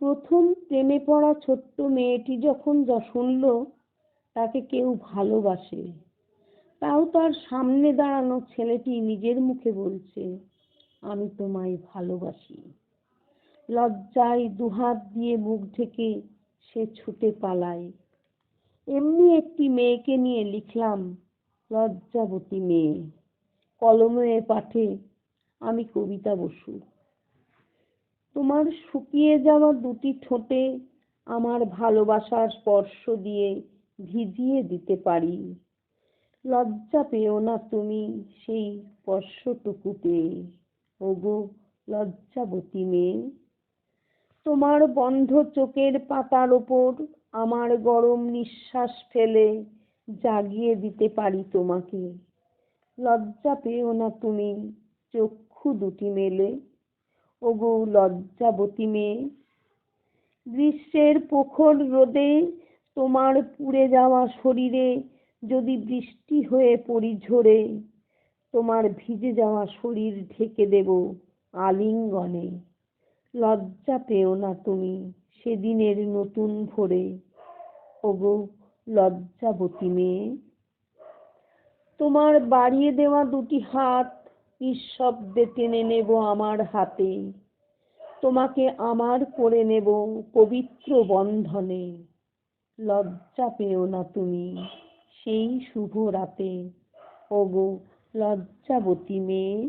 প্রথম প্রেমে পড়া ছোট্ট মেয়েটি যখন যা শুনল, তাকে কেউ ভালোবাসে তাও তার সামনে দাঁড়ানো ছেলেটি নিজের মুখে বলছে, আমি তোমায় ভালোবাসি। লজ্জায় দুহাত দিয়ে মুখ ঢেকে সে ছুটে পালায়। এমনি একটি মেয়েকে নিয়ে লিখলাম, লজ্জাবতী মেয়ে, কলমে পাঠে আমি কবিতা বসু। তোমার শুকিয়ে যাওয়া দুটি ঠোঁটে আমার ভালোবাসার স্পর্শ দিয়ে ভিজিয়ে দিতে পারি। লজ্জা পেও না তুমি সেই স্পর্শটুকু পেয়ে ওগো লজ্জাবতী মেয়ে, তোমার বন্ধ চোখের পাতার ওপর আমার গরম নিঃশ্বাস ফেলে জাগিয়ে দিতে পারি তোমাকে। লজ্জা পেও না তুমি চক্ষু দুটি মেলে। ওগো লজ্জাবতী মেয়ে, গ্রীষ্মের প্রখর রোদে তোমার পুড়ে যাওয়া শরীরে যদি বৃষ্টি হয়ে পড়ি ঝরে, তোমার ভিজে যাওয়া শরীর ঢেকে দেব আলিঙ্গনে। লজ্জা পেও না তুমি সেদিনের নতুন ভোরে, ওগো লজ্জাবতী মেয়ে। তোমার বাড়িয়ে দেওয়া দুটি হাত নিঃশব্দে টেনে নেব আমার হাতে। তোমাকে আমার করে নেব পবিত্র বন্ধনে। লজ্জা পেও না তুমি সেই শুভ রাতে। ওগো, লজ্জাবতী মেয়ে।